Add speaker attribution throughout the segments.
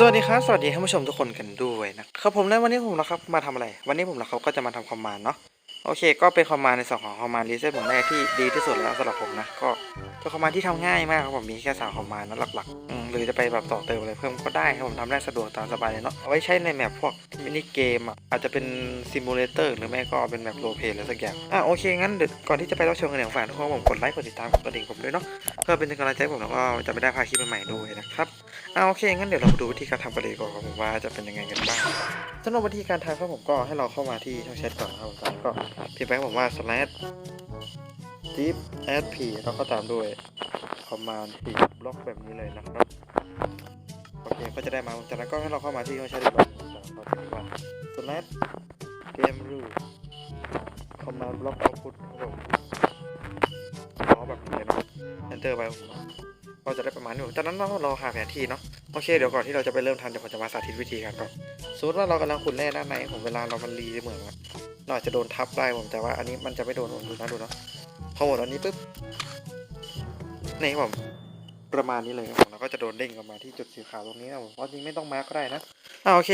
Speaker 1: สวัสดีครับ สวัสดีท่านผู้ชมทุกคนกันด้วยนะครับผมในวันนี้ผมนะครับมาทำอะไร วันนี้ผมนะครับก็จะมาทำคอมมานด์เนาะโอเค ก็เป็นคอมมานด์ในส่วนของคอมมานด์รีเซ็ตผมแรกที่ดีที่สุดแล้วสำหรับผมนะก็ เป็คอมมานด์ที่ทำง่ายมากครับผมมีแค่สามคอมมานด์นะหลักๆหรือจะไปแบบต่อเติมอะไรเพิ่มก็ได้ครับผมทำได้สะดวกตามสบายเลยเนาะเอาไว้ใช้ในแมปพวกมินิเกมอะอาจจะเป็นซิมูเลเตอร์หรือไม่ก็เป็นแมปโรเพลย์อะไรสักอย่างอะโอเคงั้นเดี๋ยวก่อนที่จะไปรับชมกันอย่างฝากทุกคนผมกดไลค์กดติดตามกดกระดิ่งผมด้วยเนาะเพื่อเป็นกำลังใจผมแล้วก็จะไม่ได้พาคลิปใหม่ๆด้วยนะครับอ่าโอเคงั้นเดี๋ยวเราดูวิธีการทำกันเลยก่อนครับผมว่าจะเป็นยังไงกันบ้างสำหรับวิธีการทำครับผมก็ให้เราเข้ามาที่ช่องแชทก่อนนะครับผมก็พิมพ์ไปผมว่า slash deep add p แล้วก็ตามด้วย command p บล็อกแบบนี้เลยนะครับ โอเค ก็จะได้มาจากนั้นก็ให้เราเข้ามาที่ช่องแชทอีกรอบจากนั้นก็พิมพ์ว่า slash game rule command block output ครับผมเอแบบนี้นะ enter ไปครับผมก็จะได้ประมาณนี้จากนั้นเราเราหาแผนที่เนาะ โอเค เดี๋ยวก่อนที่เราจะไปเริ่มทำเดี๋ยวผมจะมาสาธิตวิธีกันก่อนสมมติว่าเรากำลังขุดแร่ด้านในผมเวลาเรามันรีเหมือนอะเราอาจจะโดนทับได้ผมแต่ว่าอันนี้มันจะไม่โดนผมดูนะดูเนาะ พอหมดอันนี้ปุ๊บนี่ผมประมาณนี้เลยครับผมแล้วก็จะโดนเด้งออกมาที่จุดสีขาวตรงนี้นะผมเพราะจริงไม่ต้องมาร์กก็ได้นะอ่าโอเค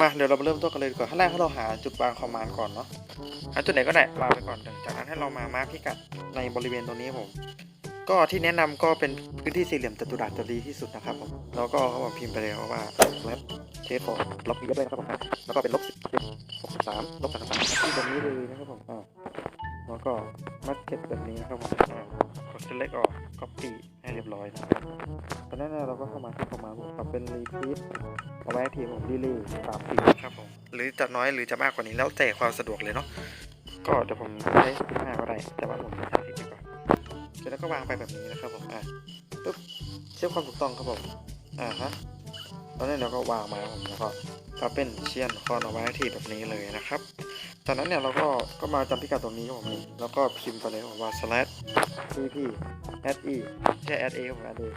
Speaker 1: มาเดี๋ยวเรามาเริ่มต้นกันเลยดีกว่อนขั้นแรกให้เราหาจุดวางคอมมานด์ก่อนเนาะหาจุดไหนก็ได้วางไปก่อนจากนั้นให้เรามามาร์กพิกัดในบริเวณตรงนี้ผมก็ที่แนะนำก็เป็นพื้นที่สี่เหลี่ยมจัตุรัสจะดีที่สุดนะครับผมแล้วก็เขาบอกพิมพ์ไปเลยว่าเว็บเทสฟอร์ลบเยอะด้วยนะครับผมแล้วก็เป็นลบสิบหกสิบสามลบสามสามที่ตรงนี้เลยนะครับผมอ่า แล้วก็มัดเก็ตแบบนี้นะครับผมกด select ออก copy ให้เรียบร้อยนะครับตอนนั้นเราก็เข้ามาที่ประมาณผมปรับเป็น repeat เอาไว้ทีผมดีลีสามสี่ครับผมหรือจะน้อยหรือจะมากกว่านี้แล้วแต่ความสะดวกเลยเนาะก็เดี๋ยวผมใช้สิบห้าก็ได้แต่ว่าผมใช้สิบดีกว่าเสร็จแล้วก็วางไปแบบนี้นะครับผมอะปุ๊บเชื่อความถูกต้องครับผมอ่าฮะ ตอนนี้เราก็วางมาผมแล้วก็ก็เป็นเชียนคอนเอาไว้ที่แบบนี้เลยนะครับ จากนั้นเนี่ยเราก็ก็มาจำพิกัดตรงนี้ครับผมแล้วก็พิมพ์ไปเลยว่า slash cp add e ใช่ add a ครับผม add a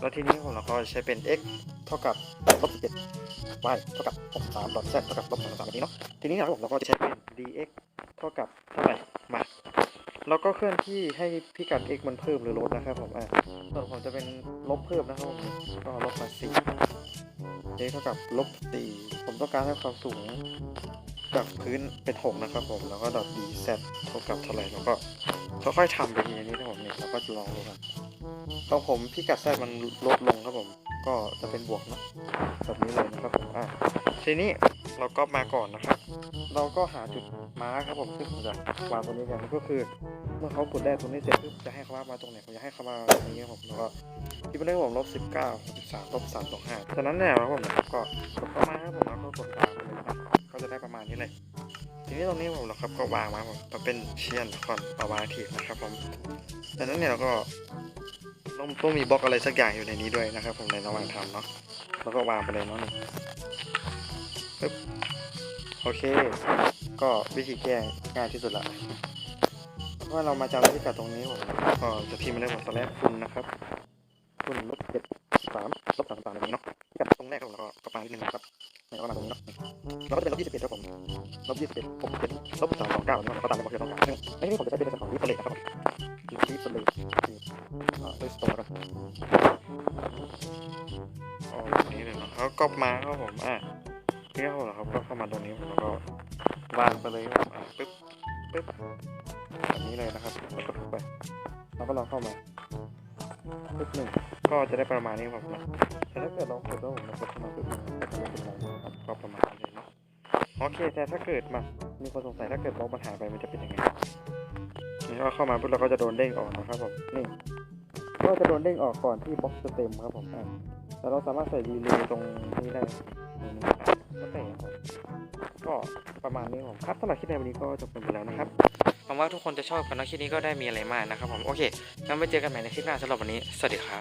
Speaker 1: แล้วทีนี้ผมเราก็ใช้เป็น x เท่ากับลบ17 y เท่ากับ63 z เท่ากับลบ33แบบนี้เนาะ ทีนี้นะครับผมเราก็จะใช้เป็น dx เท่ากับเท่าไหร่ มา แล้วก็เคลื่อนที่ให้พิกัด x มันเพิ่มหรือลดนะครับผมอะส่วนผมจะเป็นลบเพิ่มนะครับก็ลบมา4 x เท่ากับลบ4ผมต้องการให้ความสูงจากพื้นเป็น6นะครับผมแล้วก็ดอท dz เท่ากับเท่าไหร่แล้วก็ค่อยๆทำไปทีนี้นะผมเนี่ยแล้วก็จะลองดูกันของผมพิกัด z มันลดลงครับผม ก็จะเป็นบวกนะแบบนี้เลยนะครับผมอะทีนี้เราก็มาก่อนนะครับ เราก็หาจุด มาร์คครับผมซึ่งผมจะวางตรงนี้กันก็คือ เมื่อเขากดได้ตรงนี้เสร็จปุ๊บจะให้เขาว่ามาตรงไหนผมจะให้เขามาตรงนี้ครับผมแล้วก็ที่เป็นเลขผมลบสิบเก้าสิบสามลบสามสองห้าจากนั้นเนี่ยครับผมก็กดเข้ามาครับผมแล้วก็กดวางไปเลยนะครับก็จะได้ประมาณนี้เลยทีนี้ตรงนี้ผมนะครับก็วางมาครับผมมาเป็นเชียนคอนเอาวางทีนะครับผมจากนั้นเนี่ยเราก็ต้องต้องมีบล็อกอะไรสักอย่างอยู่ในนี้ด้วยนะครับ ผมในระหว่างทำเนาะแล้วก็วางไปเลยเนาะนี่ปึ๊บโอเค ก็วิธีแก้ง่ายที่สุดละเพราะว่าเรามาจำพิกัดตรงนี้ผมก็จะพิมพ์มาเลยผมตอนแรกคุณนะครับคุณลบเจ็ดสามลบสามสามแบบนี้เนาะพิกัดตรงแรกผมแล้วก็ประมาณนิดนึงนะครับเนี่ยก็มาตรงนี้เนาะเราก็จะเป็นลบยี่สิบเอ็ดครับผมลบยี่สิบเอ็ดหกเอ็ดลบสามสองเก้าเนี่ยก็ตามที่เราต้องการซึ่ในที่นี้ผมจะใช้เป็นในส่วนของรีเฟรชนะครับผมรีเฟรชอ่าด้วยสโตร์ครับอ๋อแบบนี้เลยเนาะแล้วก็มาครับผมอะเที่เขาเหรอครับก็เข้ามาตรงนี้ผมแล้วก็ วางไปเลยปึ๊บปึ๊บแบบนี้เลยนะครับแล้วก็ถูกไปแล้วก็ลองเข้ามาปึ๊บหนึ่งก็จะได้ประมาณนี้ครับนะแต่ถ้าเกิดลองกดแล้วผมกดเข้ามาปึ๊บหนึ่งก็จะเป็นไระครับก็ประมาณนี้นะโอเคแต่ถ้าเกิดมามีคนสงสัยถ้าเกิดบล็อกมันหายไปมันจะเป็นยังไงนี่ก็เข้ามาปุ๊บเราก็จะโดนเด้งออกนะครับผมนี่ก็จะโดนเด้งออกก่อนที่บล็อกจะเต็มครับผมแต่เราสามารถใส่ดีเลย์ตรงนี้ได้ ก็แต่ครับผมก็ประมาณนี้ครับผมครับสำหรับคลิปในวันนี้ก็จบกันไปแล้วนะครับหวังว่าทุกคนจะชอบกันนะคลิปนี้ก็ได้มีอะไรมากนะครับผมโอเคงั้นไปเจอกันใหม่ในคลิปหน้าสำหรับวันนี้สวัสดีครับ